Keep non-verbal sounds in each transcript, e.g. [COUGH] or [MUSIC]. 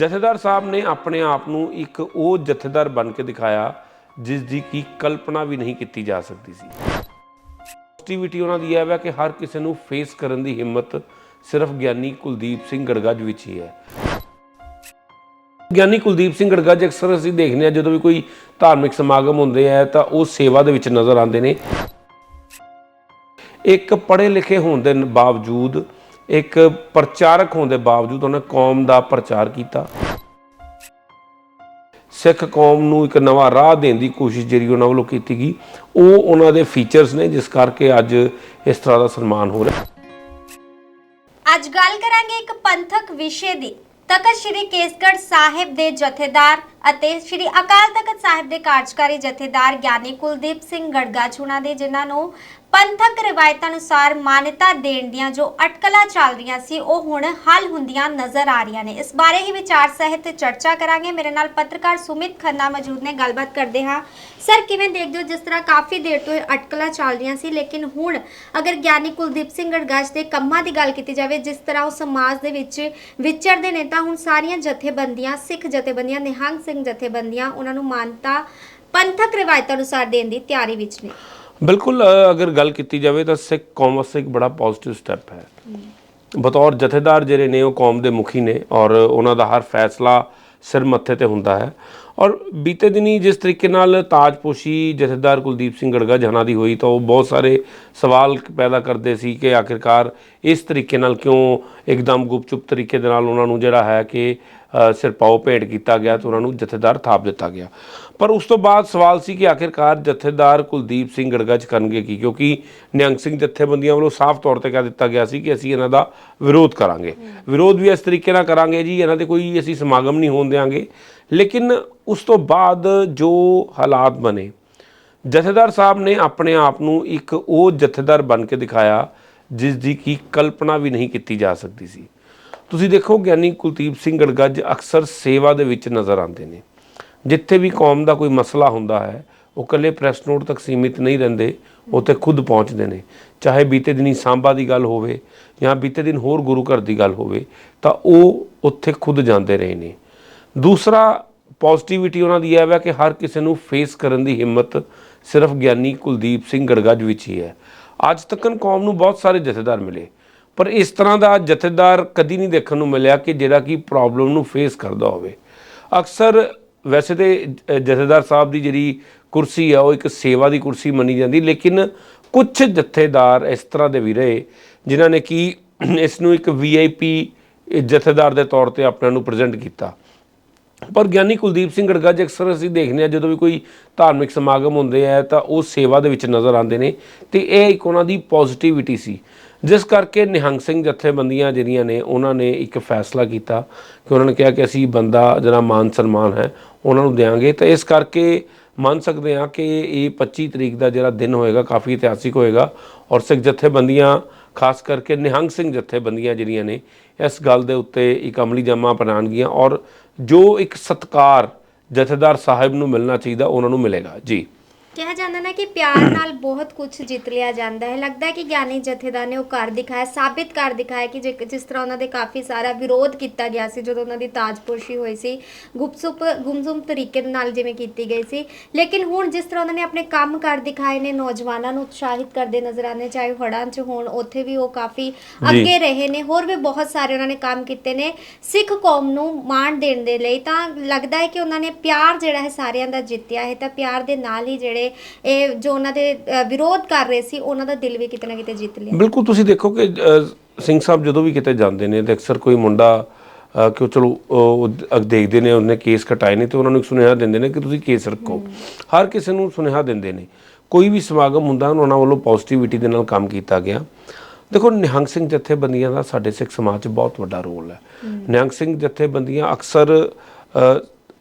ਜਥੇਦਾਰ ਸਾਹਿਬ ਨੇ ਆਪਣੇ ਆਪ ਨੂੰ ਇੱਕ ਉਹ ਜਥੇਦਾਰ ਬਣ ਕੇ ਦਿਖਾਇਆ, ਜਿਸ ਦੀ ਕੀ ਕਲਪਨਾ ਵੀ ਨਹੀਂ ਕੀਤੀ ਜਾ ਸਕਦੀ ਸੀ। ਪੋਜ਼ਿਟਿਵਿਟੀ ਉਹਨਾਂ ਦੀ ਇਹ ਹੈ ਕਿ ਹਰ ਕਿਸੇ ਨੂੰ ਫੇਸ ਕਰਨ ਦੀ ਹਿੰਮਤ ਸਿਰਫ ਗਿਆਨੀ ਕੁਲਦੀਪ ਸਿੰਘ ਗੜਗੱਜ ਵਿੱਚ ਹੀ ਹੈ। ਗਿਆਨੀ ਕੁਲਦੀਪ ਸਿੰਘ ਗੜਗੱਜ ਅਕਸਰ ਅਸੀਂ ਦੇਖਦੇ ਹਾਂ, ਜਦੋਂ ਵੀ ਕੋਈ ਧਾਰਮਿਕ ਸਮਾਗਮ ਹੁੰਦੇ ਆ, ਤਾਂ ਉਹ ਸੇਵਾ ਦੇ ਵਿੱਚ ਨਜ਼ਰ ਆਉਂਦੇ ਨੇ। ਇੱਕ ਪੜ੍ਹੇ ਲਿਖੇ ਹੋਣ ਦੇ ਬਾਵਜੂਦ ਇੱਕ ਪ੍ਰਚਾਰਕ ਹੋਣ ਦੇ ਬਾਵਜੂਦ ਉਹਨੇ ਕੌਮ ਦਾ ਪ੍ਰਚਾਰ ਕੀਤਾ। ਸਿੱਖ ਕੌਮ ਨੂੰ ਇੱਕ ਨਵਾਂ ਰਾਹ ਦੇਣ ਦੀ ਕੋਸ਼ਿਸ਼ ਜਿਹੜੀ ਉਹਨਾਂ ਵੱਲੋਂ ਕੀਤੀ ਗਈ, ਉਹ ਉਹਨਾਂ ਦੇ ਫੀਚਰਸ ਨੇ, ਜਿਸ ਕਰਕੇ ਅੱਜ ਇਸ ਤਰ੍ਹਾਂ ਦਾ ਸਨਮਾਨ ਹੋ ਰਿਹਾ। ਅੱਜ ਗੱਲ ਕਰਾਂਗੇ ਇੱਕ ਪੰਥਕ ਵਿਸ਼ੇ ਦੀ। ਤਖਤ ਸ੍ਰੀ ਕੇਸਗੜ੍ਹ ਸਾਹਿਬ ਦੇ ਜਥੇਦਾਰ ਅਤੇ ਸ੍ਰੀ ਅਕਾਲ ਤਖਤ ਸਾਹਿਬ ਦੇ ਕਾਰਜਕਾਰੀ ਜਥੇਦਾਰ ਗਿਆਨੀ ਕੁਲਦੀਪ ਸਿੰਘ ਗੜਗਾਚੂਣਾ ਦੇ, ਜਿਨ੍ਹਾਂ ਨੂੰ ਪੰਥਕ ਰਿਵਾਇਤਾਂ ਅਨੁਸਾਰ ਮਾਨਤਾ ਦੇਣ ਦੀਆਂ ਜੋ ਅਟਕਲਾਂ ਚੱਲ ਰਹੀਆਂ ਸੀ, ਉਹ ਹੁਣ ਹੱਲ ਹੁੰਦੀਆਂ ਨਜ਼ਰ ਆ ਰਹੀਆਂ ਨੇ। ਇਸ ਬਾਰੇ ਹੀ ਵਿਚਾਰ ਸਹਿਤ ਚਰਚਾ ਕਰਾਂਗੇ। ਮੇਰੇ ਨਾਲ ਪੱਤਰਕਾਰ ਸੁਮਿਤ ਖੰਨਾ ਮੌਜੂਦ ਨੇ। ਗੱਲਬਾਤ ਕਰਦੇ ਹਾਂ। ਸਰ, ਕਿਵੇਂ ਦੇਖਦੇ ਹੋ? ਜਿਸ ਤਰ੍ਹਾਂ ਕਾਫੀ ਦੇਰ ਤੋਂ ਇਹ ਅਟਕਲਾਂ ਚੱਲ ਰਹੀਆਂ ਸੀ, ਲੇਕਿਨ ਹੁਣ ਅਗਰ ਗਿਆਨੀ ਕੁਲਦੀਪ ਸਿੰਘ ਗੜਗਾਚ ਦੇ ਕੰਮਾਂ ਦੀ ਗੱਲ ਕੀਤੀ ਜਾਵੇ, ਜਿਸ ਤਰ੍ਹਾਂ ਉਹ ਸਮਾਜ ਦੇ ਵਿੱਚ ਵਿਚਰਦੇ ਨੇ, ਤਾਂ ਹੁਣ ਸਾਰੀਆਂ ਜਥੇਬੰਦੀਆਂ, ਸਿੱਖ ਜਥੇਬੰਦੀਆਂ, ਨਿਹੰਗ ਸਿੰਘ ਜਥੇਬੰਦੀਆਂ, ਉਹਨਾਂ ਨੂੰ ਮਾਨਤਾ ਪੰਥਕ ਰਿਵਾਇਤਾਂ ਅਨੁਸਾਰ ਦੇਣ ਦੀ ਤਿਆਰੀ ਵਿੱਚ ਨੇ। ਬਿਲਕੁਲ ਅਗਰ ਗੱਲ ਕੀਤੀ ਜਾਵੇ ਤਾਂ ਸਿੱਖ ਕੌਮ ਵਾਸਤੇ ਇੱਕ ਬੜਾ ਪੋਜ਼ਿਟਿਵ ਸਟੈਪ ਹੈ। ਬਤੌਰ ਜਥੇਦਾਰ ਜਿਹੜੇ ਨੇ ਉਹ ਕੌਮ ਦੇ ਮੁਖੀ ਨੇ ਔਰ ਉਹਨਾਂ ਦਾ ਹਰ ਫੈਸਲਾ ਸਿਰ ਮੱਥੇ ਤੇ ਹੁੰਦਾ ਹੈ। ਔਰ ਬੀਤੇ ਦਿਨੀ ਜਿਸ ਤਰੀਕੇ ਨਾਲ ਤਾਜਪੋਸ਼ੀ ਜਥੇਦਾਰ ਕੁਲਦੀਪ ਸਿੰਘ ਗੜਗਾ ਜਹਾਨਾ ਦੀ ਹੋਈ ਤਾਂ ਉਹ ਬਹੁਤ ਸਾਰੇ ਸਵਾਲ ਪੈਦਾ ਕਰਦੇ ਸੀ ਕਿ ਆਖਿਰਕਾਰ ਇਸ ਤਰੀਕੇ ਨਾਲ ਕਿਉਂ ਇੱਕਦਮ ਗੁਪਚੁਪ ਤਰੀਕੇ ਦੇ ਨਾਲ ਉਹਨਾਂ ਨੂੰ ਜਿਹੜਾ ਹੈ ਕਿ ਅ, ਸਿਰਪਾਓ ਭੇਟ ਕੀਤਾ ਗਿਆ ਤੇ ਉਹਨਾਂ ਨੂੰ ਜਥੇਦਾਰ ਥਾਪ ਦਿੱਤਾ ਗਿਆ। ਪਰ ਉਸ ਤੋਂ ਬਾਅਦ ਸਵਾਲ ਸੀ ਕਿ ਆਖਿਰਕਾਰ ਜਥੇਦਾਰ ਕੁਲਦੀਪ ਸਿੰਘ ਗੜਗਾਚ ਕਰਨਗੇ ਕੀ? ਕਿਉਂਕਿ ਨਿਹੰਗ ਸਿੰਘ ਜਥੇਬੰਦੀਆਂ ਵੱਲੋਂ ਸਾਫ਼ ਤੌਰ ਤੇ ਕਹਿ ਦਿੱਤਾ ਗਿਆ ਸੀ ਕਿ ਅਸੀਂ ਇਹਨਾਂ ਦਾ ਵਿਰੋਧ ਕਰਾਂਗੇ। ਵਿਰੋਧ ਵੀ ਇਸ ਤਰੀਕੇ ਨਾਲ ਕਰਾਂਗੇ ਜੀ ਇਹਨਾਂ ਦੇ ਕੋਈ ਅਸੀਂ ਸਮਾਗਮ ਨਹੀਂ ਹੋਣ ਦੇਵਾਂਗੇ ਲੇਕਿਨ ਉਸ ਤੋਂ ਬਾਅਦ ਜੋ ਹਾਲਾਤ ਬਣੇ ਜਥੇਦਾਰ ਸਾਹਿਬ ਨੇ ਆਪਣੇ ਆਪ ਨੂੰ ਇੱਕ ਉਹ ਜਥੇਦਾਰ ਬਣ ਕੇ ਦਿਖਾਇਆ ਜਿਸ ਦੀ ਕੀ ਕਲਪਨਾ ਵੀ ਨਹੀਂ ਕੀਤੀ ਜਾ ਸਕਦੀ ਸੀ। ਤੁਸੀਂ ਦੇਖੋ ਗਿਆਨੀ ਕੁਲਦੀਪ ਸਿੰਘ ਗੜਗੱਜ ਅਕਸਰ ਸੇਵਾ ਦੇ ਵਿੱਚ ਨਜ਼ਰ ਆਉਂਦੇ ਨੇ। ਜਿੱਥੇ ਵੀ ਕੌਮ ਦਾ ਕੋਈ ਮਸਲਾ ਹੁੰਦਾ ਹੈ, ਉਹ ਇਕੱਲੇ ਪ੍ਰੈਸ ਨੋਟ ਤੱਕ ਸੀਮਿਤ ਨਹੀਂ ਰਹਿੰਦੇ ਉੱਥੇ ਖੁਦ ਪਹੁੰਚਦੇ ਨੇ। ਚਾਹੇ ਬੀਤੇ ਦਿਨੀ ਸਾਂਬਾ ਦੀ ਗੱਲ ਹੋਵੇ ਜਾਂ ਬੀਤੇ ਦਿਨ ਹੋਰ ਗੁਰੂ ਘਰ ਦੀ ਗੱਲ ਹੋਵੇ, ਤਾਂ ਉਹ ਉੱਥੇ ਖੁਦ ਜਾਂਦੇ ਰਹੇ ਨੇ। ਦੂਸਰਾ ਪੋਜ਼ਿਟਿਵਿਟੀ ਉਹਨਾਂ ਦੀ ਇਹ ਹੈ ਕਿ ਹਰ ਕਿਸੇ ਨੂੰ ਫੇਸ ਕਰਨ ਦੀ ਹਿੰਮਤ ਸਿਰਫ ਗਿਆਨੀ ਕੁਲਦੀਪ ਸਿੰਘ ਗੜਗੱਜ ਵਿੱਚ ਹੀ ਹੈ। ਅੱਜ ਤੱਕਨ ਕੌਮ ਨੂੰ ਬਹੁਤ ਸਾਰੇ ਜਥੇਦਾਰ ਮਿਲੇ। ਪਰ ਇਸ ਤਰ੍ਹਾਂ ਦਾ ਜਥੇਦਾਰ ਕਦੀ ਨਹੀਂ ਦੇਖਣ ਨੂੰ ਮਿਲਿਆ ਕਿ ਜਿਹੜਾ ਕਿ ਪ੍ਰੋਬਲਮ ਨੂੰ ਫੇਸ ਕਰਦਾ ਹੋਵੇ। ਅਕਸਰ ਵੈਸੇ ਤੇ ਜਥੇਦਾਰ ਸਾਹਿਬ ਦੀ ਜਿਹੜੀ ਕੁਰਸੀ ਆ, ਉਹ ਇੱਕ ਸੇਵਾ ਦੀ ਕੁਰਸੀ ਮੰਨੀ ਜਾਂਦੀ, ਲੇਕਿਨ ਕੁਝ ਜਥੇਦਾਰ ਇਸ ਤਰ੍ਹਾਂ ਦੇ ਵੀ ਰਹੇ ਜਿਨ੍ਹਾਂ ਨੇ ਕਿ ਇਸ ਨੂੰ ਇੱਕ ਵੀਆਈਪੀ ਜਥੇਦਾਰ ਦੇ ਤੌਰ ਤੇ ਆਪਣਾ ਨੂੰ ਪ੍ਰੈਜ਼ੈਂਟ ਕੀਤਾ। ਪਰ ਗਿਆਨੀ ਕੁਲਦੀਪ ਸਿੰਘ ਗੜਗੱਜ ਅਕਸਰ ਅਸੀਂ ਦੇਖਦੇ ਹਾਂ, ਜਦੋਂ ਵੀ ਕੋਈ ਧਾਰਮਿਕ ਸਮਾਗਮ ਹੁੰਦੇ ਆ, ਤਾਂ ਉਹ ਸੇਵਾ ਦੇ ਵਿੱਚ ਨਜ਼ਰ ਆਉਂਦੇ ਨੇ, ਤੇ ਇਹ ਇੱਕ ਉਹਨਾਂ ਦੀ ਪੋਜ਼ਿਟਿਵਿਟੀ ਸੀ। ਜਿਸ ਕਰਕੇ ਨਿਹੰਗ ਸਿੰਘ ਜਥੇਬੰਦੀਆਂ ਜਿਹੜੀਆਂ ਨੇ, ਉਹਨਾਂ ਨੇ ਇੱਕ ਫੈਸਲਾ ਕੀਤਾ ਕਿ ਉਹਨਾਂ ਨੇ ਕਿਹਾ ਕਿ ਅਸੀਂ ਬੰਦਾ ਜਿਹੜਾ ਮਾਨ ਸਨਮਾਨ ਹੈ, ਉਹਨਾਂ ਨੂੰ ਦੇਵਾਂਗੇ ਤਾਂ ਇਸ ਕਰਕੇ ਮੰਨ ਸਕਦੇ ਹਾਂ ਕਿ ਇਹ 25 ਤਰੀਕ ਦਾ ਜਿਹੜਾ ਦਿਨ ਹੋਏਗਾ, ਕਾਫੀ ਇਤਿਹਾਸਿਕ ਹੋਏਗਾ ਔਰ ਸਿੱਖ ਜਥੇਬੰਦੀਆਂ, ਖਾਸ ਕਰਕੇ ਨਿਹੰਗ ਸਿੰਘ ਜਥੇਬੰਦੀਆਂ ਜਿਹੜੀਆਂ ਨੇ, ਇਸ ਗੱਲ ਦੇ ਉੱਤੇ ਇੱਕ ਅਮਲੀ ਜਮਾ ਬਣਾਉਣਗੀਆਂ ਔਰ ਜੋ ਇੱਕ ਸਤਕਾਰ ਜਥੇਦਾਰ ਸਾਹਿਬ ਨੂੰ ਮਿਲਣਾ ਚਾਹੀਦਾ, ਉਹਨਾਂ ਨੂੰ ਮਿਲੇਗਾ। ਜੀ। ਕਿਹਾ ਜਾਂਦਾ ਨਾ ਕਿ ਪਿਆਰ ਨਾਲ ਬਹੁਤ ਕੁਝ ਜਿੱਤ ਲਿਆ ਜਾਂਦਾ ਹੈ। ਲੱਗਦਾ ਹੈ ਕਿ ਗਿਆਨੀ ਜਥੇਦਾਰ ਨੇ ਉਹ ਕਰ ਦਿਖਾਇਆ ਸਾਬਿਤ ਕਰ ਦਿਖਾਇਆ ਕਿ ਜੇ- ਜਿਸ ਤਰ੍ਹਾਂ ਉਹਨਾਂ ਦੇ ਕਾਫੀ ਸਾਰਾ ਵਿਰੋਧ ਕੀਤਾ ਗਿਆ ਸੀ ਜਦੋਂ ਉਹਨਾਂ ਦੀ ਤਾਜਪੋਸ਼ੀ ਹੋਈ ਸੀ ਗੁਪਸੁਪ ਗੁੰਮਸੁਮ ਤਰੀਕੇ ਦੇ ਨਾਲ ਜਿਵੇਂ ਕੀਤੀ ਗਈ ਸੀ। ਲੇਕਿਨ ਹੁਣ ਜਿਸ ਤਰ੍ਹਾਂ ਉਹਨਾਂ ਨੇ ਆਪਣੇ ਕੰਮ ਕਰ ਦਿਖਾਏ ਨੇ ਨੌਜਵਾਨਾਂ ਨੂੰ ਉਤਸ਼ਾਹਿਤ ਕਰਦੇ ਨਜ਼ਰ ਆਉਂਦੇ ਚਾਹੇ ਹੜ੍ਹਾਂ 'ਚ ਹੋਣ ਉੱਥੇ ਵੀ ਉਹ ਕਾਫੀ ਅੱਗੇ ਰਹੇ ਨੇ ਹੋਰ ਵੀ ਬਹੁਤ ਸਾਰੇ ਉਹਨਾਂ ਨੇ ਕੰਮ ਕੀਤੇ ਨੇ। ਸਿੱਖ ਕੌਮ ਨੂੰ ਮਾਣ ਦੇਣ ਦੇ ਲਈ ਤਾਂ ਲੱਗਦਾ ਹੈ ਕਿ ਉਹਨਾਂ ਨੇ ਪਿਆਰ ਜਿਹੜਾ ਹੈ ਸਾਰਿਆਂ ਦਾ ਜਿੱਤਿਆ ਹੈ ਤਾਂ ਪਿਆਰ ਦੇ ਨਾਲ ਹੀ ਜਿਹੜੇ ਇਹ ਜੋ ਉਹਨਾਂ ਦੇ ਵਿਰੋਧ ਕਰ ਰਹੇ ਸੀ ਉਹਨਾਂ ਦਾ ਦਿਲ ਵੀ ਕਿਤੇ ਨਾ ਕਿਤੇ ਜਿੱਤ ਲਿਆ। ਬਿਲਕੁਲ ਤੁਸੀਂ ਦੇਖੋ ਕਿ ਸਿੰਘ ਸਾਹਿਬ ਜਦੋਂ ਵੀ ਕਿਤੇ ਜਾਂਦੇ ਨੇ ਤੇ ਅਕਸਰ ਕੋਈ ਮੁੰਡਾ ਕਿ ਉਹ ਚਲੋ ਉਹ ਦੇਖਦੇ ਨੇ ਉਹਨੇ ਕੇਸ ਕਟਾਏ ਨੇ ਤੇ ਉਹਨਾਂ ਨੂੰ ਇੱਕ ਸੁਨੇਹਾ ਦਿੰਦੇ ਨੇ ਕਿ ਤੁਸੀਂ ਕੇਸ ਰੱਖੋ। ਹਰ ਕਿਸੇ ਨੂੰ ਸੁਨੇਹਾ ਦਿੰਦੇ ਨੇ। ਕੋਈ ਵੀ ਸਮਾਗਮ ਹੁੰਦਾ ਉਹਨਾਂ ਵੱਲੋਂ ਪੋਜ਼ਿਟਿਵਿਟੀ ਦੇ ਨਾਲ ਕੰਮ ਕੀਤਾ ਗਿਆ। ਦੇਖੋ ਨਿਹੰਗ ਸਿੰਘ ਜਥੇਬੰਦੀਆਂ ਦਾ ਸਾਡੇ ਸਿੱਖ ਸਮਾਜ 'ਚ ਬਹੁਤ ਵੱਡਾ ਰੋਲ ਹੈ। ਨਿਹੰਗ ਸਿੰਘ ਜਥੇਬੰਦੀਆਂ ਅਕਸਰ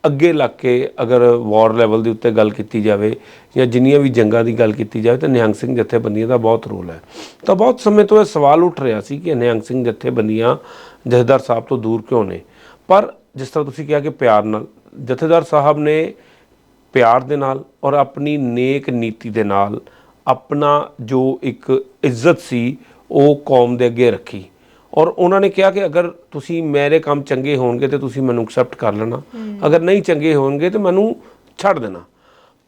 ਅੱਗੇ ਲੱਗ ਕੇ ਅਗਰ ਵਾਰ ਲੈਵਲ ਦੇ ਉੱਤੇ ਗੱਲ ਕੀਤੀ ਜਾਵੇ ਜਾਂ ਜਿੰਨੀਆਂ ਵੀ ਜੰਗਾਂ ਦੀ ਗੱਲ ਕੀਤੀ ਜਾਵੇ ਤਾਂ ਨਿਹੰਗ ਸਿੰਘ ਜਥੇਬੰਦੀਆਂ ਦਾ ਬਹੁਤ ਰੋਲ ਹੈ। ਤਾਂ ਬਹੁਤ ਸਮੇਂ ਤੋਂ ਇਹ ਸਵਾਲ ਉੱਠ ਰਿਹਾ ਸੀ ਕਿ ਨਿਹੰਗ ਸਿੰਘ ਜਥੇਬੰਦੀਆਂ ਜਥੇਦਾਰ ਸਾਹਿਬ ਤੋਂ ਦੂਰ ਕਿਉਂ ਨੇ? ਪਰ ਜਿਸ ਤਰ੍ਹਾਂ ਤੁਸੀਂ ਕਿਹਾ ਕਿ ਪਿਆਰ ਨਾਲ, ਜਥੇਦਾਰ ਸਾਹਿਬ ਨੇ ਪਿਆਰ ਦੇ ਨਾਲ ਔਰ ਆਪਣੀ ਨੇਕ ਨੀਤੀ ਦੇ ਨਾਲ ਆਪਣਾ ਜੋ ਇੱਕ ਇੱਜ਼ਤ ਸੀ ਉਹ ਕੌਮ ਦੇ ਅੱਗੇ ਰੱਖੀ। ਔਰ ਉਹਨਾਂ ਨੇ ਕਿਹਾ ਕਿ ਅਗਰ ਤੁਸੀਂ ਮੇਰੇ ਕੰਮ ਚੰਗੇ ਹੋਣਗੇ ਤੇ ਤੁਸੀਂ ਮੈਨੂੰ ਐਕਸੈਪਟ ਕਰ ਲੈਣਾ। ਅਗਰ ਨਹੀਂ ਚੰਗੇ ਹੋਣਗੇ ਤੇ ਮੈਨੂੰ ਛੱਡ ਦੇਣਾ।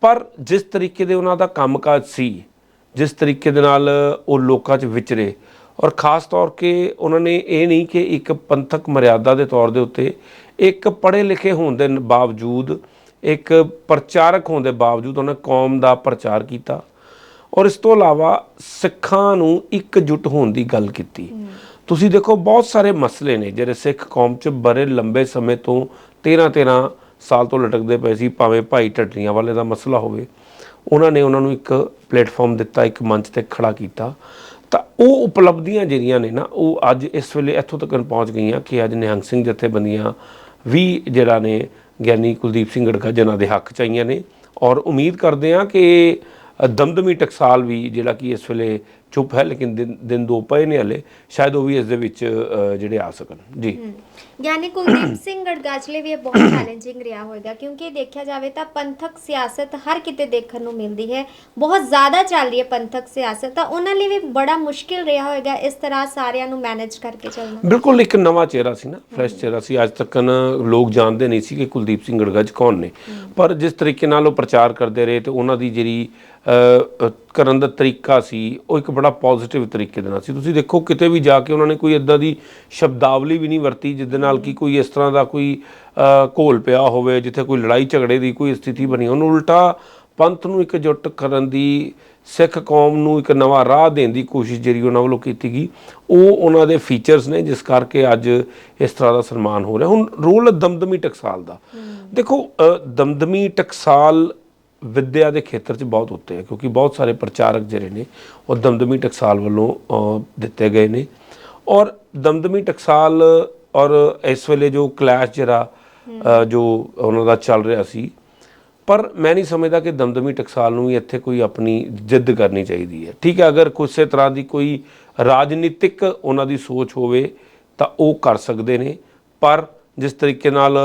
ਪਰ ਜਿਸ ਤਰੀਕੇ ਦੇ ਉਹਨਾਂ ਦਾ ਕੰਮਕਾਜ ਸੀ ਜਿਸ ਤਰੀਕੇ ਦੇ ਨਾਲ ਉਹ ਲੋਕਾਂ 'ਚ ਵਿਚਰੇ ਔਰ ਖਾਸ ਤੌਰ ਕੇ ਉਹਨਾਂ ਨੇ ਇਹ ਨਹੀਂ ਕਿ ਇੱਕ ਪੰਥਕ ਮਰਿਆਦਾ ਦੇ ਤੌਰ ਦੇ ਉੱਤੇ ਇੱਕ ਪੜ੍ਹੇ ਲਿਖੇ ਹੋਣ ਦੇ ਬਾਵਜੂਦ ਇੱਕ ਪ੍ਰਚਾਰਕ ਹੋਣ ਦੇ ਬਾਵਜੂਦ ਉਹਨਾਂ ਕੌਮ ਦਾ ਪ੍ਰਚਾਰ ਕੀਤਾ। ਔਰ ਇਸ ਤੋਂ ਇਲਾਵਾ ਸਿੱਖਾਂ ਨੂੰ ਇਕਜੁੱਟ ਹੋਣ ਦੀ ਗੱਲ ਕੀਤੀ। ਤੁਸੀਂ ਦੇਖੋ, ਬਹੁਤ ਸਾਰੇ ਮਸਲੇ ਨੇ ਜਿਹੜੇ ਸਿੱਖ ਕੌਮ 'ਚ ਬੜੇ ਲੰਬੇ ਸਮੇਂ ਤੋਂ 13 13 ਸਾਲ ਤੋਂ ਲਟਕਦੇ ਪਏ ਸੀ, ਭਾਵੇਂ ਭਾਈ ਢੱਡਰੀਆਂ ਵਾਲੇ ਦਾ ਮਸਲਾ ਹੋਵੇ। ਉਹਨਾਂ ਨੇ ਉਹਨਾਂ ਨੂੰ ਇੱਕ ਪਲੇਟਫਾਰਮ ਦਿੱਤਾ, ਇੱਕ ਮੰਚ ਤੇ ਖੜਾ ਕੀਤਾ। ਤਾਂ ਉਹ ਉਪਲਬਧੀਆਂ ਜਿਹੜੀਆਂ ਨੇ ਨਾ, ਉਹ ਅੱਜ ਇਸ ਵੇਲੇ ਇੱਥੋਂ ਤੱਕ ਪਹੁੰਚ ਗਈਆਂ ਕਿ ਅੱਜ ਨਿਹੰਗ ਸਿੰਘ ਜਥੇਬੰਦੀਆਂ ਵੀ ਜਿਹੜਾ ਨੇ ਗਿਆਨੀ ਕੁਲਦੀਪ ਸਿੰਘ ਗੜਕਾ ਜਨਾਂ ਦੇ ਹੱਕ ਚ ਆਈਆਂ ਨੇ। ਔਰ ਉਮੀਦ ਕਰਦੇ ਹਾਂ ਕਿ ਦਮਦਮੀ ਟਕਸਾਲ ਵੀ ਜਿਹੜਾ ਕਿ ਇਸ ਵੇਲੇ ਚੁੱਪ ਹੈ ਲੇਕਿਨ ਦਿਨ ਦਿਨ ਦੋ ਪਏ ਨੇ ਹਲੇ ਸ਼ਾਇਦ ਉਹ ਵੀ ਇਸ ਦੇ ਵਿੱਚ ਜਿਹੜੇ ਆ ਸਕਣ। ਜੀ। ਯਾਨੀ ਕੁਲਦੀਪ [COUGHS] ਸਿੰਘ ਗੜਗਾਚਲੇ ਵੀ ਇਹ ਬਹੁਤ [COUGHS] ਚੈਲੰਜਿੰਗ ਰਿਹਾ ਹੋਵੇਗਾ ਕਿਉਂਕਿ ਦੇਖਿਆ ਜਾਵੇ ਤਾਂ ਪੰਥਕ ਸਿਆਸਤ ਹਰ ਕਿਤੇ ਦੇਖਣ ਨੂੰ ਮਿਲਦੀ ਹੈ। ਬਹੁਤ ਜ਼ਿਆਦਾ ਚੱਲ ਰਹੀ ਹੈ ਪੰਥਕ ਸਿਆਸਤ ਤਾਂ ਉਹਨਾਂ ਲਈ ਵੀ ਬੜਾ ਮੁਸ਼ਕਿਲ ਰਿਹਾ ਹੋਵੇਗਾ ਇਸ ਤਰ੍ਹਾਂ ਸਾਰਿਆਂ ਨੂੰ ਮੈਨੇਜ ਕਰਕੇ ਚੱਲਣਾ। ਬਿਲਕੁਲ ਇੱਕ ਨਵਾਂ ਚਿਹਰਾ ਸੀ ਨਾ ਫਰੈਸ਼ ਚਿਹਰਾ ਸੀ। ਅੱਜ ਤੱਕ ਲੋਕ ਜਾਣਦੇ ਨਹੀਂ ਸੀ ਕਿ ਕੁਲਦੀਪ ਸਿੰਘ ਗੜਗੱਜ ਕੌਣ ਨੇ। ਪਰ ਜਿਸ ਤਰੀਕੇ ਨਾਲ ਉਹ ਪ੍ਰਚਾਰ ਕਰਦੇ ਰਹੇ ਤੇ ਉਹਨਾਂ ਦੀ ਜਿਹੜੀ ਕਰਨ ਦਾ ਤਰੀਕਾ ਸੀ ਉਹ ਇੱਕ ਬੜਾ ਪੋਜ਼ਿਟਿਵ ਤਰੀਕੇ ਦੇ ਨਾਲ ਸੀ। ਤੁਸੀਂ ਦੇਖੋ ਕਿਤੇ ਵੀ ਜਾ ਕੇ ਉਹਨਾਂ ਨੇ ਕੋਈ ਇਦਾਂ ਦੀ ਸ਼ਬਦਾਵਲੀ ਵੀ ਨਹੀਂ ਵਰਤੀ ਜਿਹਦੇ ਨਾਲ ਕਿ ਕੋਈ ਇਸ ਤਰ੍ਹਾਂ ਦਾ ਕੋਈ ਘੋਲ ਪਿਆ ਹੋਵੇ ਜਿੱਥੇ ਕੋਈ ਲੜਾਈ ਝਗੜੇ ਦੀ ਕੋਈ ਸਥਿਤੀ ਬਣੀ। ਉਹਨੂੰ ਉਲਟਾ ਪੰਥ ਨੂੰ ਇਕਜੁੱਟ ਕਰਨ ਦੀ ਸਿੱਖ ਕੌਮ ਨੂੰ ਇੱਕ ਨਵਾਂ ਰਾਹ ਦੇਣ ਦੀ ਕੋਸ਼ਿਸ਼ ਜਿਹੜੀ ਉਹਨਾਂ ਵੱਲੋਂ ਕੀਤੀ ਗਈ ਉਹ ਉਹਨਾਂ ਦੇ ਫੀਚਰਸ ਨੇ ਜਿਸ ਕਰਕੇ ਅੱਜ ਇਸ ਤਰ੍ਹਾਂ ਦਾ ਸਨਮਾਨ ਹੋ ਰਿਹਾ। ਹੁਣ ਰੋਲ ਦਮਦਮੀ ਟਕਸਾਲ ਦਾ। ਦੇਖੋ ਦਮਦਮੀ ਟਕਸਾਲ ਵਿੱਦਿਆ ਦੇ ਖੇਤਰ 'ਚ ਬਹੁਤ ਉੱਤੇ ਹੈ ਕਿਉਂਕਿ ਬਹੁਤ ਸਾਰੇ ਪ੍ਰਚਾਰਕ ਜਿਹੜੇ ਨੇ ਉਹ ਦਮਦਮੀ ਟਕਸਾਲ ਵੱਲੋਂ ਦਿੱਤੇ ਗਏ ਨੇ। ਔਰ ਦਮਦਮੀ ਟਕਸਾਲ ਔਰ ਇਸ ਵੇਲੇ ਜੋ ਕਲੈਸ਼ ਜਿਹੜਾ ਜੋ ਉਹਨਾਂ ਦਾ ਚੱਲ ਰਿਹਾ ਸੀ ਪਰ ਮੈਂ ਨਹੀਂ ਸਮਝਦਾ ਕਿ ਦਮਦਮੀ ਟਕਸਾਲ ਨੂੰ ਵੀ ਇੱਥੇ ਕੋਈ ਆਪਣੀ ਜਿੱਦ ਕਰਨੀ ਚਾਹੀਦੀ ਹੈ। ਠੀਕ ਹੈ ਅਗਰ ਕਿਸੇ ਤਰ੍ਹਾਂ ਦੀ ਕੋਈ ਰਾਜਨੀਤਿਕ ਉਹਨਾਂ ਦੀ ਸੋਚ ਹੋਵੇ ਤਾਂ ਉਹ ਕਰ ਸਕਦੇ ਨੇ ਪਰ ਜਿਸ ਤਰੀਕੇ ਨਾਲ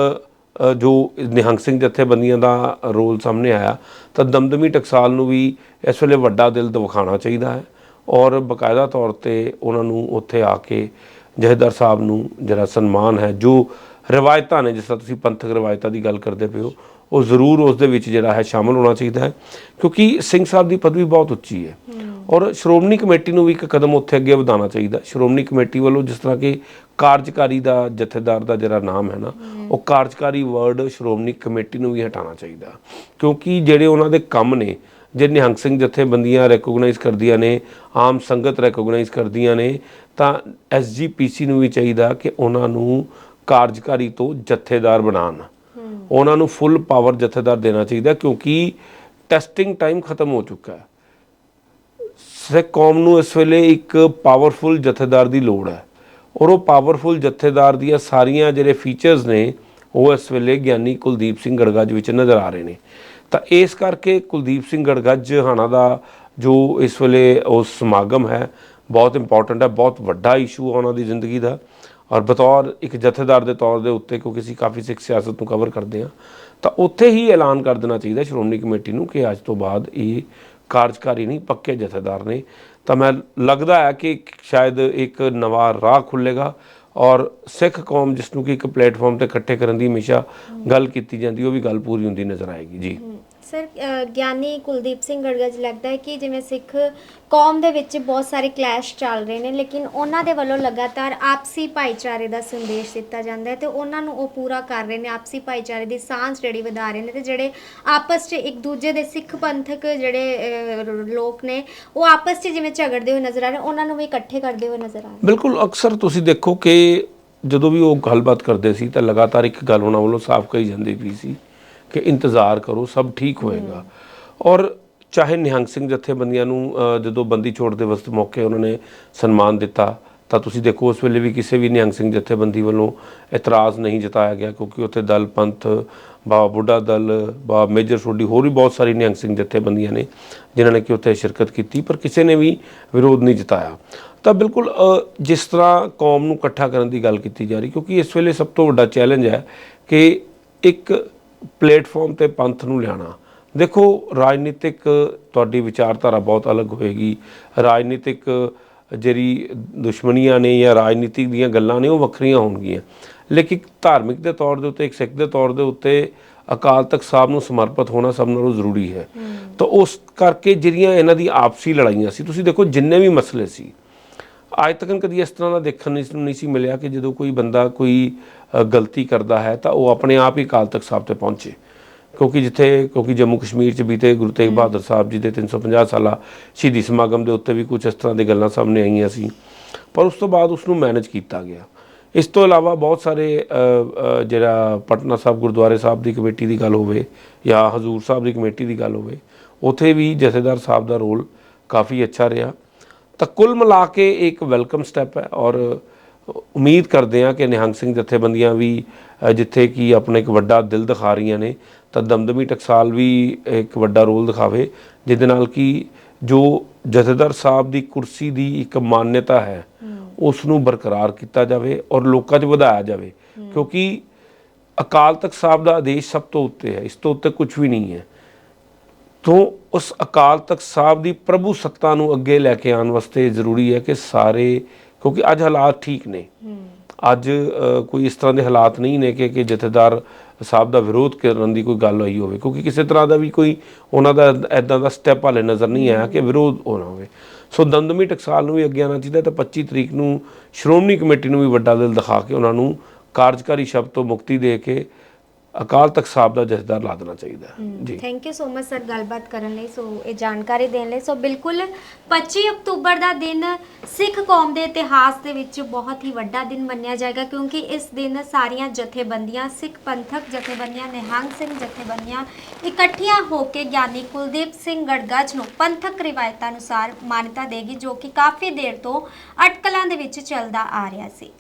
ਜੋ ਨਿਹੰਗ ਸਿੰਘ ਜਥੇਬੰਦੀਆਂ ਦਾ ਰੋਲ ਸਾਹਮਣੇ ਆਇਆ, ਤਾਂ ਦਮਦਮੀ ਟਕਸਾਲ ਨੂੰ ਵੀ ਇਸ ਵੇਲੇ ਵੱਡਾ ਦਿਲ ਦਿਖਾਉਣਾ ਚਾਹੀਦਾ ਹੈ ਔਰ ਬਕਾਇਦਾ ਤੌਰ ਤੇ ਉਹਨਾਂ ਨੂੰ ਉੱਥੇ ਆ ਕੇ ਜਹੇਦਾਰ ਸਾਹਿਬ ਨੂੰ ਜਿਹੜਾ ਸਨਮਾਨ ਹੈ, ਜੋ ਰਵਾਇਤਾਂ ਨੇ, ਜਿਸ ਤਰ੍ਹਾਂ ਤੁਸੀਂ ਪੰਥਕ ਰਵਾਇਤਾਂ ਦੀ ਗੱਲ ਕਰਦੇ ਪਏ ਹੋ ਉਹ ਜ਼ਰੂਰ ਉਸ ਦੇ ਵਿੱਚ ਜਿਹੜਾ ਹੈ ਸ਼ਾਮਲ ਹੋਣਾ ਚਾਹੀਦਾ ਹੈ, ਕਿਉਂਕਿ ਸਿੰਘ ਸਾਹਿਬ ਦੀ ਪਦਵੀ ਬਹੁਤ ਉੱਚੀ ਹੈ। ਔਰ ਸ਼੍ਰੋਮਣੀ ਕਮੇਟੀ ਨੂੰ ਵੀ ਇੱਕ ਕਦਮ ਉੱਥੇ ਅੱਗੇ ਵਧਾਉਣਾ ਚਾਹੀਦਾ ਸ਼੍ਰੋਮਣੀ ਕਮੇਟੀ ਵੱਲੋਂ ਜਿਸ ਤਰ੍ਹਾਂ ਕਿ ਕਾਰਜਕਾਰੀ ਦਾ, ਜਥੇਦਾਰ ਦਾ ਜਿਹੜਾ ਨਾਮ ਹੈ ਨਾ, ਉਹ ਕਾਰਜਕਾਰੀ ਵਰਡ ਸ਼੍ਰੋਮਣੀ ਕਮੇਟੀ ਨੂੰ ਵੀ ਹਟਾਉਣਾ ਚਾਹੀਦਾ ਕਿਉਂਕਿ ਜਿਹੜੇ ਉਹਨਾਂ ਦੇ ਕੰਮ ਨੇ, ਜੇ ਨਿਹੰਗ ਸਿੰਘ ਜਥੇਬੰਦੀਆਂ ਰੈਕੋਗਨਾਈਜ਼ ਕਰਦੀਆਂ ਨੇ, ਆਮ ਸੰਗਤ ਰੈਕੋਗਨਾਈਜ਼ ਕਰਦੀਆਂ ਨੇ, ਤਾਂ ਐਸਜੀਪੀਸੀ ਨੂੰ ਵੀ ਚਾਹੀਦਾ ਕਿ ਉਹਨਾਂ ਨੂੰ ਕਾਰਜਕਾਰੀ ਤੋਂ ਜਥੇਦਾਰ ਬਣਾਉਣ। ਉਹਨਾਂ ਨੂੰ ਫੁੱਲ ਪਾਵਰ ਜਥੇਦਾਰ ਦੇਣਾ ਚਾਹੀਦਾ ਕਿਉਂਕਿ ਟੈਸਟਿੰਗ ਟਾਈਮ ਖਤਮ ਹੋ ਚੁੱਕਾ ਹੈ। ਸਿੱਖ ਕੌਮ ਨੂੰ ਇਸ ਵੇਲੇ ਇੱਕ ਪਾਵਰਫੁਲ ਜਥੇਦਾਰ ਦੀ ਲੋੜ ਹੈ। ਔਰ ਉਹ ਪਾਵਰਫੁਲ ਜਥੇਦਾਰ ਦੀਆਂ ਸਾਰੀਆਂ ਜਿਹੜੇ ਫੀਚਰਸ ਨੇ, ਉਹ ਇਸ ਵੇਲੇ ਗਿਆਨੀ ਕੁਲਦੀਪ ਸਿੰਘ ਗੜਗੱਜ ਵਿੱਚ ਨਜ਼ਰ ਆ ਰਹੇ ਨੇ। ਤਾਂ ਇਸ ਕਰਕੇ ਕੁਲਦੀਪ ਸਿੰਘ ਗੜਗੱਜ ਹਾਣਾ ਦਾ ਜੋ ਇਸ ਵੇਲੇ ਉਹ ਸਮਾਗਮ ਹੈ, ਬਹੁਤ ਇੰਪੋਰਟੈਂਟ ਹੈ, ਬਹੁਤ ਵੱਡਾ ਇਸ਼ੂ ਹੈ ਉਹਨਾਂ ਦੀ ਜ਼ਿੰਦਗੀ ਦਾ। ਔਰ ਬਤੌਰ ਇੱਕ ਜਥੇਦਾਰ ਦੇ ਤੌਰ ਦੇ ਉੱਤੇ, ਕਿਉਂਕਿ ਅਸੀਂ ਕਾਫੀ ਸਿੱਖ ਸਿਆਸਤ ਨੂੰ ਕਵਰ ਕਰਦੇ ਹਾਂ, ਤਾਂ ਉੱਥੇ ਹੀ ਐਲਾਨ ਕਰ ਦੇਣਾ ਚਾਹੀਦਾ ਸ਼੍ਰੋਮਣੀ ਕਮੇਟੀ ਨੂੰ ਕਿ ਅੱਜ ਤੋਂ ਬਾਅਦ ਇਹ ਕਾਰਜਕਾਰੀ ਨਹੀਂ, ਪੱਕੇ ਜਥੇਦਾਰ ਨੇ। ਤਾਂ ਮੈਂ ਲੱਗਦਾ ਹੈ ਕਿ ਸ਼ਾਇਦ ਇੱਕ ਨਵਾਂ ਰਾਹ ਖੁੱਲੇਗਾ ਔਰ ਸਿੱਖ ਕੌਮ ਜਿਸ ਨੂੰ ਕਿ ਇੱਕ ਪਲੇਟਫਾਰਮ ਤੇ ਇਕੱਠੇ ਕਰਨ ਦੀ ਹਮੇਸ਼ਾ ਗੱਲ ਕੀਤੀ ਜਾਂਦੀ, ਉਹ ਵੀ ਗੱਲ ਪੂਰੀ ਹੁੰਦੀ ਨਜ਼ਰ ਆਏਗੀ। ਜੀ। ਸਰ ਗਿਆਨੀ ਕੁਲਦੀਪ ਸਿੰਘ ਗੜਗਾ ਜੀ ਲੱਗਦਾ ਹੈ ਕਿ ਜਿਵੇਂ ਸਿੱਖ ਕੌਮ ਦੇ ਵਿੱਚ ਬਹੁਤ ਸਾਰੇ ਕਲੈਸ਼ ਚੱਲ ਰਹੇ ਨੇ ਲੇਕਿਨ ਉਹਨਾਂ ਦੇ ਵੱਲੋਂ ਲਗਾਤਾਰ ਆਪਸੀ ਭਾਈਚਾਰੇ ਦਾ ਸੰਦੇਸ਼ ਦਿੱਤਾ ਜਾਂਦਾ ਹੈ ਤੇ ਉਹਨਾਂ ਨੂੰ ਉਹ ਪੂਰਾ ਕਰ ਰਹੇ ਨੇ ਆਪਸੀ ਭਾਈਚਾਰੇ ਦੀ ਸਾਂਝ ਜਿਹੜੀ ਵਧਾ ਰਹੇ ਨੇ ਤੇ ਜਿਹੜੇ ਆਪਸ 'ਚ ਇੱਕ ਦੂਜੇ ਦੇ ਸਿੱਖ ਪੰਥਕ ਜਿਹੜੇ ਅ, ਲੋਕ ਨੇ ਉਹ ਆਪਸ 'ਚ ਜਿਵੇਂ ਝਗੜਦੇ ਹੋਏ ਨਜ਼ਰ ਆ ਰਹੇ ਉਹਨਾਂ ਨੂੰ ਵੀ ਇਕੱਠੇ ਕਰਦੇ ਹੋਏ ਨਜ਼ਰ ਆ ਰਹੇ ਬਿਲਕੁਲ ਅਕਸਰ ਤੁਸੀਂ ਦੇਖੋ ਕਿ ਜਦੋਂ ਵੀ ਉਹ ਗੱਲਬਾਤ ਕਰਦੇ ਸੀ ਤਾਂ ਲਗਾਤਾਰ ਇੱਕ ਗੱਲ ਉਹਨਾਂ ਵੱਲੋਂ ਸਾਫ਼ ਕਹੀ ਜਾਂਦੀ ਪਈ ਸੀ ਕਿ ਇੰਤਜ਼ਾਰ ਕਰੋ, ਸਭ ਠੀਕ ਹੋਏਗਾ। ਔਰ ਚਾਹੇ ਨਿਹੰਗ ਸਿੰਘ ਜਥੇਬੰਦੀਆਂ ਨੂੰ ਜਦੋਂ ਬੰਦੀ ਛੋੜ ਦੇ ਵਸਤ ਮੌਕੇ ਉਹਨਾਂ ਨੇ ਸਨਮਾਨ ਦਿੱਤਾ, ਤਾਂ ਤੁਸੀਂ ਦੇਖੋ, ਉਸ ਵੇਲੇ ਵੀ ਕਿਸੇ ਵੀ ਨਿਹੰਗ ਸਿੰਘ ਜਥੇਬੰਦੀ ਵੱਲੋਂ ਇਤਰਾਜ਼ ਨਹੀਂ ਜਤਾਇਆ ਗਿਆ, ਕਿਉਂਕਿ ਉੱਥੇ ਦਲ, ਪੰਥ ਬਾਬਾ ਬੁੱਢਾ ਦਲ ਬਾਬਾ ਮੇਜਰ ਸੋਢੀ ਹੋਰ ਵੀ ਬਹੁਤ ਸਾਰੀ ਨਿਹੰਗ ਸਿੰਘ ਜਥੇਬੰਦੀਆਂ ਨੇ, ਜਿਨ੍ਹਾਂ ਨੇ ਕਿ ਉੱਥੇ ਸ਼ਿਰਕਤ ਕੀਤੀ, ਪਰ ਕਿਸੇ ਨੇ ਵੀ ਵਿਰੋਧ ਨਹੀਂ ਜਤਾਇਆ। ਤਾਂ ਬਿਲਕੁਲ ਜਿਸ ਤਰ੍ਹਾਂ ਕੌਮ ਨੂੰ ਇਕੱਠਾ ਕਰਨ ਦੀ ਗੱਲ ਕੀਤੀ ਜਾ ਰਹੀ, ਕਿਉਂਕਿ ਇਸ ਵੇਲੇ ਸਭ ਤੋਂ ਵੱਡਾ ਚੈਲੰਜ ਹੈ ਕਿ ਇੱਕ ਪਲੇਟਫਾਰਮ ਤੇ ਪੰਥ ਨੂੰ ਲਿਆਣਾ ਦੇਖੋ ਰਾਜਨੀਤਿਕ ਤੁਹਾਡੀ ਵਿਚਾਰਧਾਰਾ ਬਹੁਤ ਅਲੱਗ ਹੋਏਗੀ। ਰਾਜਨੀਤਿਕ ਜਿਹੜੀ ਦੁਸ਼ਮਣੀਆਂ ਨੇ ਜਾਂ ਰਾਜਨੀਤਿਕ ਦੀਆਂ ਗੱਲਾਂ ਨੇ ਉਹ ਵੱਖਰੀਆਂ ਹੋਣਗੀਆਂ। ਲੇਕਿਨ ਧਾਰਮਿਕ ਦੇ ਤੌਰ ਦੇ ਉੱਤੇ ਇੱਕ ਸਿੱਖ ਦੇ ਤੌਰ ਦੇ ਉੱਤੇ ਅਕਾਲ ਤਖਤ ਸਾਹਿਬ ਨੂੰ ਸਮਰਪਿਤ ਹੋਣਾ ਸਭ ਨਾਲੋਂ ਜ਼ਰੂਰੀ ਹੈ। ਤਾਂ ਉਸ ਕਰਕੇ ਜਿਹੜੀਆਂ ਇਹਨਾਂ ਦੀ ਆਪਸੀ ਲੜਾਈਆਂ ਸੀ ਤੁਸੀਂ ਦੇਖੋ ਜਿੰਨੇ ਵੀ ਮਸਲੇ ਸੀ ਅੱਜ ਤੱਕ ਕਦੀ ਇਸ ਤਰ੍ਹਾਂ ਦਾ ਦੇਖਣ ਨਹੀਂ ਸੀ- ਨਹੀਂ ਸੀ ਮਿਲਿਆ ਕਿ ਜਦੋਂ ਕੋਈ ਬੰਦਾ ਕੋਈ ਗਲਤੀ ਕਰਦਾ ਹੈ ਤਾਂ ਉਹ ਆਪਣੇ ਆਪ ਹੀ ਅਕਾਲ ਤਖਤ ਸਾਹਿਬ ਤੇ ਪਹੁੰਚੇ। ਕਿਉਂਕਿ ਜਿੱਥੇ ਕਿਉਂਕਿ ਜੰਮੂ ਕਸ਼ਮੀਰ 'ਚ ਬੀਤੇ ਗੁਰੂ ਤੇਗ ਬਹਾਦਰ ਸਾਹਿਬ ਜੀ ਦੇ 350 ਸਾਲਾ ਸ਼ਹੀਦੀ ਸਮਾਗਮ ਦੇ ਉੱਤੇ ਵੀ ਕੁਝ ਇਸ ਤਰ੍ਹਾਂ ਦੀ ਗੱਲਾਂ ਸਾਹਮਣੇ ਆਈਆਂ ਸੀ। ਪਰ ਉਸ ਤੋਂ ਬਾਅਦ ਉਸ ਨੂੰ ਮੈਨੇਜ ਕੀਤਾ ਗਿਆ। ਇਸ ਤੋਂ ਇਲਾਵਾ ਬਹੁਤ ਸਾਰੇ ਜਿਹੜਾ ਪਟਨਾ ਸਾਹਿਬ ਗੁਰਦੁਆਰੇ ਸਾਹਿਬ ਦੀ ਕਮੇਟੀ ਦੀ ਗੱਲ ਹੋਵੇ ਜਾਂ ਹਜ਼ੂਰ ਸਾਹਿਬ ਦੀ ਕਮੇਟੀ ਦੀ ਗੱਲ ਹੋਵੇ ਉੱਥੇ ਵੀ ਜਥੇਦਾਰ ਸਾਹਿਬ ਦਾ ਰੋਲ ਕਾਫੀ ਅੱਛਾ ਰਿਹਾ। ਤਾਂ ਕੁੱਲ ਮਿਲਾ ਕੇ ਇੱਕ ਵੈਲਕਮ ਸਟੈਪ ਹੈ ਔਰ ਉਮੀਦ ਕਰਦੇ ਹਾਂ ਕਿ ਨਿਹੰਗ ਸਿੰਘ ਜਥੇਬੰਦੀਆਂ ਵੀ ਜਿੱਥੇ ਕਿ ਆਪਣਾ ਇੱਕ ਵੱਡਾ ਦਿਲ ਦਿਖਾ ਰਹੀਆਂ ਨੇ ਤਾਂ ਦਮਦਮੀ ਟਕਸਾਲ ਵੀ ਇੱਕ ਵੱਡਾ ਰੋਲ ਦਿਖਾਵੇ ਜਿਹਦੇ ਨਾਲ ਕਿ ਜੋ ਜਥੇਦਾਰ ਸਾਹਿਬ ਦੀ ਕੁਰਸੀ ਦੀ ਇੱਕ ਮਾਨਯਤਾ ਹੈ ਉਸ ਨੂੰ ਬਰਕਰਾਰ ਕੀਤਾ ਜਾਵੇ ਔਰ ਲੋਕਾਂ 'ਚ ਵਧਾਇਆ ਜਾਵੇ। ਕਿਉਂਕਿ ਅਕਾਲ ਤਖਤ ਸਾਹਿਬ ਦਾ ਆਦੇਸ਼ ਸਭ ਤੋਂ ਉੱਤੇ ਹੈ ਇਸ ਤੋਂ ਉੱਤੇ ਕੁਝ ਵੀ ਨਹੀਂ ਹੈ। ਤੋਂ ਉਸ ਅਕਾਲ ਤਖਤ ਸਾਹਿਬ ਦੀ ਪ੍ਰਭੂ ਸੱਤਾ ਨੂੰ ਅੱਗੇ ਲੈ ਕੇ ਆਉਣ ਵਾਸਤੇ ਜ਼ਰੂਰੀ ਹੈ ਕਿ ਸਾਰੇ ਕਿਉਂਕਿ ਅੱਜ ਹਾਲਾਤ ਠੀਕ ਨੇ। ਅੱਜ ਕੋਈ ਇਸ ਤਰ੍ਹਾਂ ਦੇ ਹਾਲਾਤ ਨਹੀਂ ਨੇ ਕਿ ਕਿ ਜਥੇਦਾਰ ਸਾਹਿਬ ਦਾ ਵਿਰੋਧ ਕਰਨ ਦੀ ਕੋਈ ਗੱਲ ਹੋਈ ਹੋਵੇ। ਕਿਉਂਕਿ ਕਿਸੇ ਤਰ੍ਹਾਂ ਦਾ ਵੀ ਕੋਈ ਉਹਨਾਂ ਦਾ ਐਦਾਂ ਦਾ ਸਟੈਪ ਹਾਲੇ ਨਜ਼ਰ ਨਹੀਂ ਆਇਆ ਕਿ ਵਿਰੋਧ ਹੋਣਾ ਹੋਵੇ। ਸੋ ਦਮਦਮੀ ਟਕਸਾਲ ਨੂੰ ਵੀ ਅੱਗੇ ਆਉਣਾ ਚਾਹੀਦਾ ਤੇ 25 ਤਰੀਕ ਨੂੰ ਸ਼੍ਰੋਮਣੀ ਕਮੇਟੀ ਨੂੰ ਵੀ ਵੱਡਾ ਦਿਲ ਦਿਖਾ ਕੇ ਉਹਨਾਂ ਨੂੰ ਕਾਰਜਕਾਰੀ ਸ਼ਬਦ ਤੋਂ ਮੁਕਤੀ ਦੇ ਕੇ ਅਕਾਲ ਤਖਤ ਸਾਹਿਬ ਦਾ ਜਥੇਦਾਰ ਲਾ ਦੇਣਾ ਚਾਹੀਦਾ ਹੈ। ਜੀ। Thank you so much sir ਗੱਲਬਾਤ ਕਰਨ ਲਈ ਸੋ ਇਹ ਜਾਣਕਾਰੀ ਦੇਣ ਲਈ। ਸੋ ਬਿਲਕੁਲ 25 ਅਕਤੂਬਰ ਦਾ ਦਿਨ ਸਿੱਖ ਕੌਮ ਦੇ ਇਤਿਹਾਸ ਦੇ ਵਿੱਚ ਬਹੁਤ ਹੀ ਵੱਡਾ ਦਿਨ ਮੰਨਿਆ ਜਾਏਗਾ ਕਿਉਂਕਿ ਇਸ ਦਿਨ ਸਾਰੀਆਂ ਜਥੇਬੰਦੀਆਂ ਸਿੱਖ ਪੰਥਕ ਜਥੇਬੰਦੀਆਂ ਨਿਹੰਗ ਸਿੰਘ ਜਥੇਬੰਦੀਆਂ ਇਕੱਠੀਆਂ ਹੋ ਕੇ ਗਿਆਨੀ ਕੁਲਦੀਪ ਸਿੰਘ ਗੜਗੱਜ ਨੂੰ ਪੰਥਕ ਰਿਵਾਇਤਾਂ ਅਨੁਸਾਰ ਮਾਨਤਾ ਦੇਗੀ ਜੋ ਕਿ ਕਾਫੀ ਦੇਰ ਤੋਂ ਅਟਕਲਾਂ ਦੇ ਵਿੱਚ ਚੱਲਦਾ ਆ ਰਿਹਾ ਸੀ।